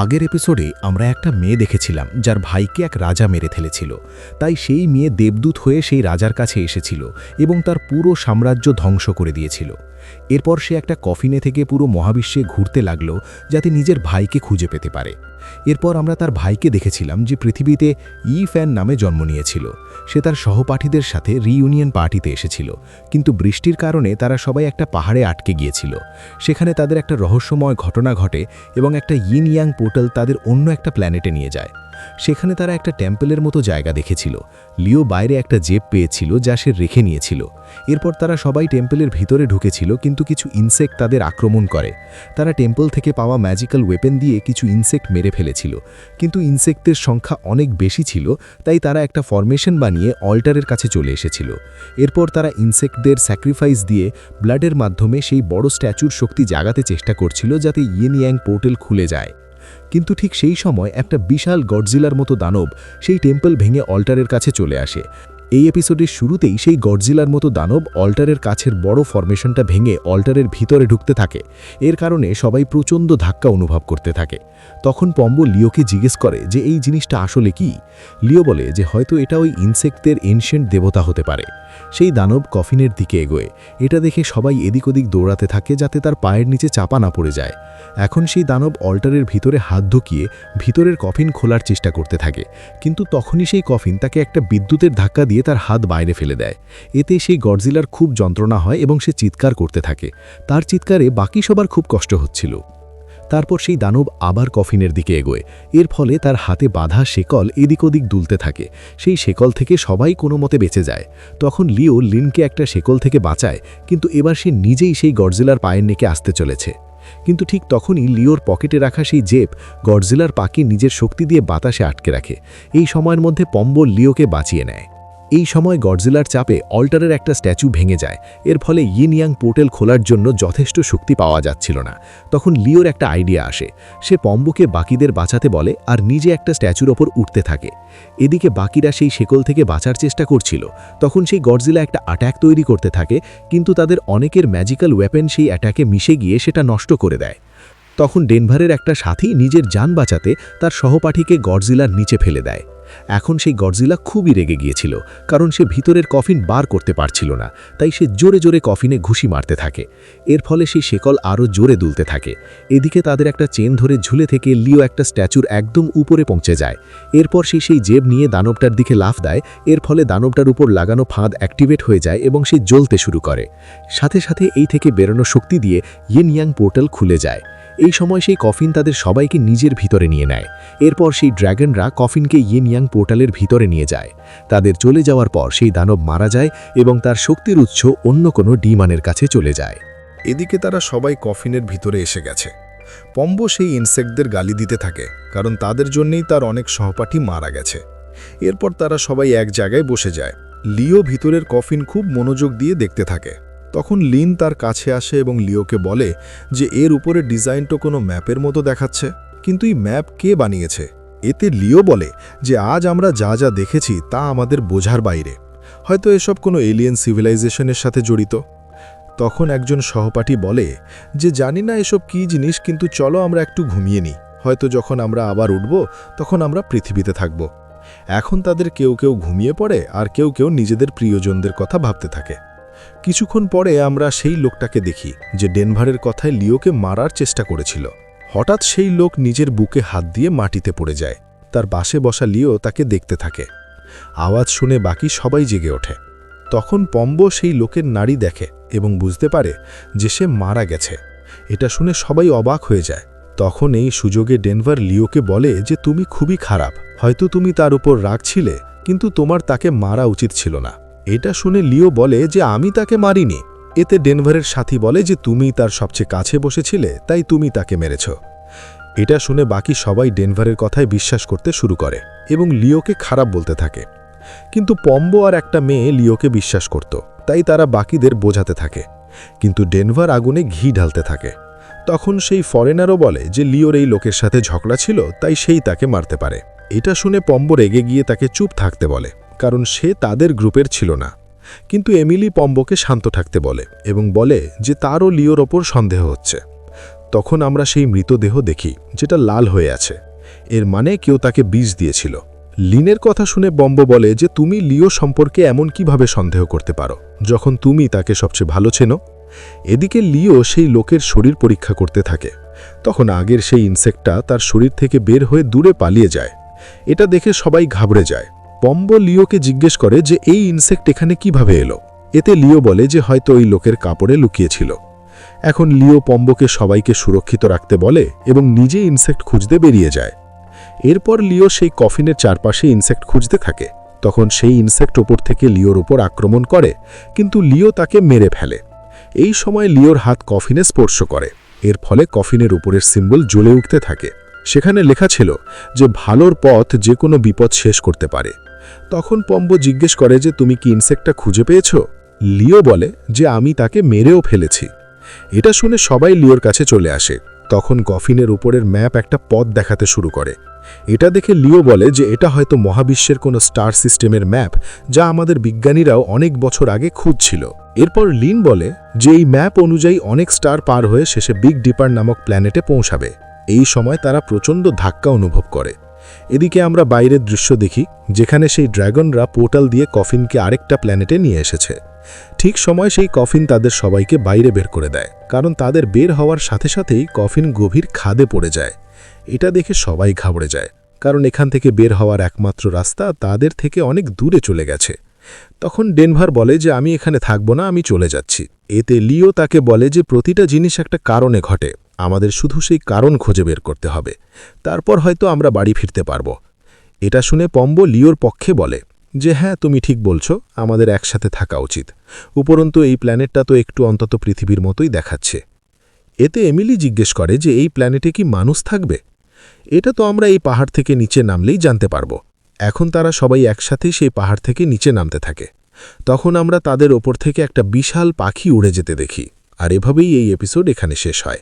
আগের এপিসোডে আমরা একটা মেয়ে দেখেছিলাম, যার ভাইকে এক রাজা মেরে ফেলেছিল। তাই সেই মেয়ে দেবদূত হয়ে সেই রাজার কাছে এসেছিল এবং তার পুরো সাম্রাজ্য ধ্বংস করে দিয়েছিল। এরপর সে একটা কফিনে থেকে পুরো মহাবিশ্বে ঘুরতে লাগল যাতে নিজের ভাইকে খুঁজে পেতে পারে। এরপর আমরা তার ভাইকে দেখেছিলাম যে পৃথিবীতে ই ফ্যান নামে জন্ম নিয়েছিল। সে তার সহপাঠীদের সাথে রিইউনিয়ন পার্টিতে এসেছিল, কিন্তু বৃষ্টির কারণে তারা সবাই একটা পাহাড়ে আটকে গিয়েছিল। সেখানে তাদের একটা রহস্যময় ঘটনা ঘটে এবং একটা ইন ইয়াং পোর্টাল তাদের অন্য একটা প্ল্যানেটে নিয়ে যায়। সেখানে তারা একটা টেম্পলের মতো জায়গা দেখেছিল। লিও বাইরে একটা জেব পেয়েছিল যা সে রেখে নিয়েছিল। এরপর তারা সবাই টেম্পলের ভিতরে ঢুকেছিল, কিন্তু কিছু ইনসেক্ট তাদের আক্রমণ করে। তারা টেম্পল থেকে পাওয়া ম্যাজিক্যাল ওয়েপেন দিয়ে কিছু ইনসেক্ট মেরে ফেলেছিল। কিন্তু ইনসেক্টের সংখ্যা অনেক বেশি ছিল, তাই তারা একটা ফরমেশন বানিয়ে অল্টারের কাছে চলে এসেছিল। এরপর তারা ইনসেক্টদের স্যাক্রিফাইস দিয়ে ব্লাডের মাধ্যমে সেই বড় স্ট্যাচুর শক্তি জাগাতে চেষ্টা করছিল যাতে ইয়েন ইয়াং পোর্টাল খুলে যায়। কিন্তু ঠিক সেই সময় একটা বিশাল গডজিলার মতো দানব সেই টেম্পল ভেঙে অল্টারের কাছে চলে আসে। এই এপিসোডের শুরুতেই সেই গডজিলার মতো দানব অল্টারের কাছের বড় ফরমেশনটা ভেঙে অল্টারের ভিতরে ঢুকতে থাকে। এর কারণে সবাই প্রচণ্ড ধাক্কা অনুভব করতে থাকে। তখন পম্ব লিওকে জিজ্ঞেস করে যে এই জিনিসটা আসলে কি? লিও বলে যে হয়তো এটা ওই ইনসেক্টদের এনশিয়েন্ট দেবতা হতে পারে। সেই দানব কফিনের দিকে এগোয়। এটা দেখে সবাই এদিক ওদিক দৌড়াতে থাকে যাতে তার পায়ের নিচে চাপা না পড়ে যায়। এখন সেই দানব অল্টারের ভিতরে হাত ঢুকিয়ে ভিতরের কফিন খোলার চেষ্টা করতে থাকে। কিন্তু তখনই সেই কফিন তাকে একটা বিদ্যুতের ধাক্কা দিয়ে তার হাত বাইরে ফেলে দেয়। এতে সেই গডজিলার খুব যন্ত্রণা হয় এবং সে চিৎকার করতে থাকে। তার চিৎকারে বাকি সবার খুব কষ্ট হচ্ছিল। তারপর সেই দানব আবার কফিনের দিকে এগোয়। এর ফলে তার হাতে বাঁধা শেকল এদিক ওদিক দুলতে থাকে। সেই শেকল থেকে সবাই কোনো মতে বেঁচে যায়। তখন লিও লিনকে একটা শেকল থেকে বাঁচায়, কিন্তু এবার সে নিজেই সেই গডজিলার পায়ের নেকে আসতে চলেছে। কিন্তু ঠিক তখনই লিওর পকেটে রাখা সেই জেপ গডজিলার পাকে নিজের শক্তি দিয়ে বাতাসে আটকে রাখে। এই সময়ের মধ্যে পম্বল লিওকে বাঁচিয়ে নেয়। এই সময় গডজিলার চাপে অল্টারের একটা স্ট্যাচু ভেঙে যায়। এর ফলে ইন ইয়াং পোর্টাল খোলার জন্য যথেষ্ট শক্তি পাওয়া যাচ্ছিল না। তখন লিওর একটা আইডিয়া আসে। সে পম্বুকে বাকিদের বাঁচাতে বলে আর নিজে একটা স্ট্যাচুর ওপর উঠতে থাকে। এদিকে বাকিরা সেই শেকল থেকে বাঁচার চেষ্টা করছিল। তখন সেই গডজিলা একটা অ্যাট্যাক তৈরি করতে থাকে, কিন্তু তাদের অনেকের ম্যাজিক্যাল ওয়েপেন সেই অ্যাট্যাকে মিশে গিয়ে সেটা নষ্ট করে দেয়। তখন ডেনভারের একটা সাথী নিজের যান বাঁচাতে তার সহপাঠীকে গডজিলার নিচে ফেলে দেয়। এখন সেই গডজিলা খুবই রেগে গিয়েছিল, কারণ সে ভিতরের কফিন বার করতে পারছিল না, তাই সে জোরে জোরে কফিনে ঘুষি মারতে থাকে। এর ফলে সেই শেকল আরও জোরে দুলতে থাকে। এদিকে তাদের একটা চেন ধরে ঝুলে থেকে লিও একটা স্ট্যাচুর একদম উপরে পৌঁছে যায়। এরপর সে সেই জেব নিয়ে দানবটার দিকে লাফ দেয়, এর ফলে দানবটার উপর লাগানো ফাঁদ অ্যাক্টিভেট হয়ে যায় এবং সে জ্বলতে শুরু করে। সাথে সাথে এই থেকে বেরোনো শক্তি দিয়ে ইয়েন ইয়াং পোর্টাল খুলে যায়। এই সময় সেই কফিন তাদের সবাইকে নিজের ভিতরে নিয়ে নেয়। এরপর সেই ড্র্যাগনরা কফিনকে ইয়াং পোর্টালের ভিতরে নিয়ে যায়। তাদের চলে যাওয়ার পর সেই দানব মারা যায় এবং তার শক্তির উৎস অন্য কোনো ডিমানের কাছে চলে যায়। এদিকে তারা সবাই কফিনের ভিতরে এসে গেছে। পম্ব সেই ইনসেক্টদের গালি দিতে থাকে, কারণ তাদের জন্যই তার অনেক সহপাঠী মারা গেছে। এরপর তারা সবাই এক জায়গায় বসে যায়। লিও ভিতরের কফিন খুব মনোযোগ দিয়ে দেখতে থাকে। তখন লিন তার কাছে আসে এবং লিওকে বলে যে এর উপরে ডিজাইনটা কোনো ম্যাপের মতো দেখাচ্ছে, কিন্তু এই ম্যাপ কে বানিয়েছে? এতে লিও বলে যে আজ আমরা যা যা দেখেছি তা আমাদের বোঝার বাইরে। হয়তো এসব কোনো এলিয়েন সিভিলাইজেশনের সাথে জড়িত। তখন একজন সহপাঠী বলে যে জানি না এসব কী জিনিস, কিন্তু চলো আমরা একটু ঘুমিয়ে নিই। হয়তো যখন আমরা আবার উঠব, তখন আমরা পৃথিবীতে থাকব। এখন তাদের কেউ কেউ ঘুমিয়ে পড়ে আর কেউ কেউ নিজেদের প্রিয়জনদের কথা ভাবতে থাকে। কিছুক্ষণ পরে আমরা সেই লোকটাকে দেখি, যে ডেনভারের কথায় লিওকে মারার চেষ্টা করেছিল। হঠাৎ সেই লোক নিজের বুকে হাত দিয়ে মাটিতে পড়ে যায়। তার বাসে বসা লিও তাকে দেখতে থাকে। আওয়াজ শুনে বাকি সবাই জেগে ওঠে। তখন পম্ব সেই লোকের নাড়ি দেখে এবং বুঝতে পারে যে সে মারা গেছে। এটা শুনে সবাই অবাক হয়ে যায়। তখন এই সুযোগে ডেনভার লিওকে বলে যে, তুমি খুবই খারাপ। হয়তো তুমি তার উপর রাগ ছিলে, কিন্তু তোমার তাকে মারা উচিত ছিল না। এটা শুনে লিও বলে যে আমি তাকে মারিনি। এতে ডেনভারের সাথী বলে যে তুমি তার সবচেয়ে কাছে বসেছিলে, তাই তুমি তাকে মেরেছ। এটা শুনে বাকি সবাই ডেনভারের কথায় বিশ্বাস করতে শুরু করে এবং লিওকে খারাপ বলতে থাকে। কিন্তু পম্বো আর একটা মেয়ে লিওকে বিশ্বাস করত, তাই তারা বাকিদের বোঝাতে থাকে। কিন্তু ডেনভার আগুনে ঘি ঢালতে থাকে। তখন সেই ফরেনারও বলে যে লিওর এই লোকের সাথে ঝগড়া ছিল, তাই সেই তাকে মারতে পারে। এটা শুনে পম্বো রেগে গিয়ে তাকে চুপ থাকতে বলে। কারণ সে তাদের গ্রুপের ছিল না। কিন্তু এমিলি পম্বকে শান্ত থাকতে বলে এবং বলে যে তারও লিওর ওপর সন্দেহ হচ্ছে। তখন আমরা সেই মৃতদেহ দেখি, যেটা লাল হয়ে আছে। এর মানে কেউ তাকে বিষ দিয়েছিল। লিনের কথা শুনে বম্ব বলে যে তুমি লিও সম্পর্কে এমন কীভাবে সন্দেহ করতে পারো, যখন তুমি তাকে সবচেয়ে ভালো চেনো? এদিকে লিও সেই লোকের শরীর পরীক্ষা করতে থাকে। তখন আগের সেই ইনসেক্টটা তার শরীর থেকে বের হয়ে দূরে পালিয়ে যায়। এটা দেখে সবাই ঘাবড়ে যায়। পম্ব লিওকে জিজ্ঞেস করে যে এই ইনসেক্ট এখানে কীভাবে এলো? এতে লিও বলে যে হয়তো ওই লোকের কাপড়ে লুকিয়েছিল। এখন লিও পম্বকে সবাইকে সুরক্ষিত রাখতে বলে এবং নিজে ইনসেক্ট খুঁজতে বেরিয়ে যায়। এরপর লিও সেই কফিনের চারপাশে ইনসেক্ট খুঁজতে থাকে। তখন সেই ইনসেক্ট ওপর থেকে লিওর ওপর আক্রমণ করে, কিন্তু লিও তাকে মেরে ফেলে। এই সময় লিওর হাত কফিনে স্পর্শ করে। এর ফলে কফিনের উপরের সিম্বল জ্বলে উঠতে থাকে। সেখানে লেখা ছিল যে ভালোর পথ যে কোনো বিপদ শেষ করতে পারে। তখন পম্ব জিজ্ঞেস করে যে, তুমি কি ইনসেক্টটা খুঁজে পেয়েছ? লিও বলে যে, আমি তাকে মেরেও ফেলেছি। এটা শুনে সবাই লিওর কাছে চলে আসে। তখন কফিনের উপরের ম্যাপ একটা পথ দেখাতে শুরু করে। এটা দেখে লিও বলে যে, এটা হয়তো মহাবিশ্বের কোনো স্টার সিস্টেমের ম্যাপ, যা আমাদের বিজ্ঞানীরাও অনেক বছর আগে খুঁজছিল। এরপর লিন বলে যে, এই ম্যাপ অনুযায়ী অনেক স্টার পার হয়ে শেষে বিগ ডিপার নামক প্ল্যানেটে পৌঁছাবে। এই সময় তারা প্রচণ্ড ধাক্কা অনুভব করে। এদিকে আমরা বাইরের দৃশ্য দেখি, যেখানে সেই ড্র্যাগনরা পোর্টাল দিয়ে কফিনকে আরেকটা প্ল্যানেটে নিয়ে এসেছে। ঠিক সময় সেই কফিন তাদের সবাইকে বাইরে বের করে দেয়, কারণ তাদের বের হওয়ার সাথে সাথেই কফিন গভীর খাদে পড়ে যায়। এটা দেখে সবাই ঘাবড়ে যায়, কারণ এখান থেকে বের হওয়ার একমাত্র রাস্তা তাদের থেকে অনেক দূরে চলে গেছে। তখন ডেনভার বলে যে, আমি এখানে থাকব না, আমি চলে যাচ্ছি। এতে লিও তাকে বলে যে, প্রতিটা জিনিস একটা কারণে ঘটে। আমাদের শুধু সেই কারণ খুঁজে বের করতে হবে। তারপর হয়তো আমরা বাড়ি ফিরতে পারব। এটা শুনে পম্ব লিওর পক্ষে বলে, যে হ্যাঁ তুমি ঠিক বলছো, আমাদের একসাথে থাকা উচিত। উপরন্তু এই প্ল্যানেটটা তো একটু অন্তত পৃথিবীর মতোই দেখাচ্ছে। এতে এমিলি জিজ্ঞেস করে যে এই প্ল্যানেটে কি মানুষ থাকবে? এটা তো আমরা এই পাহাড় থেকে নিচে নামলেই জানতে পারব। এখন তারা সবাই একসাথে সেই পাহাড় থেকে নিচে নামতে থাকে। তখন আমরা তাদের ওপর থেকে একটা বিশাল পাখি উড়ে যেতে দেখি, আর এভাবেই এই এপিসোড এখানে শেষ হয়।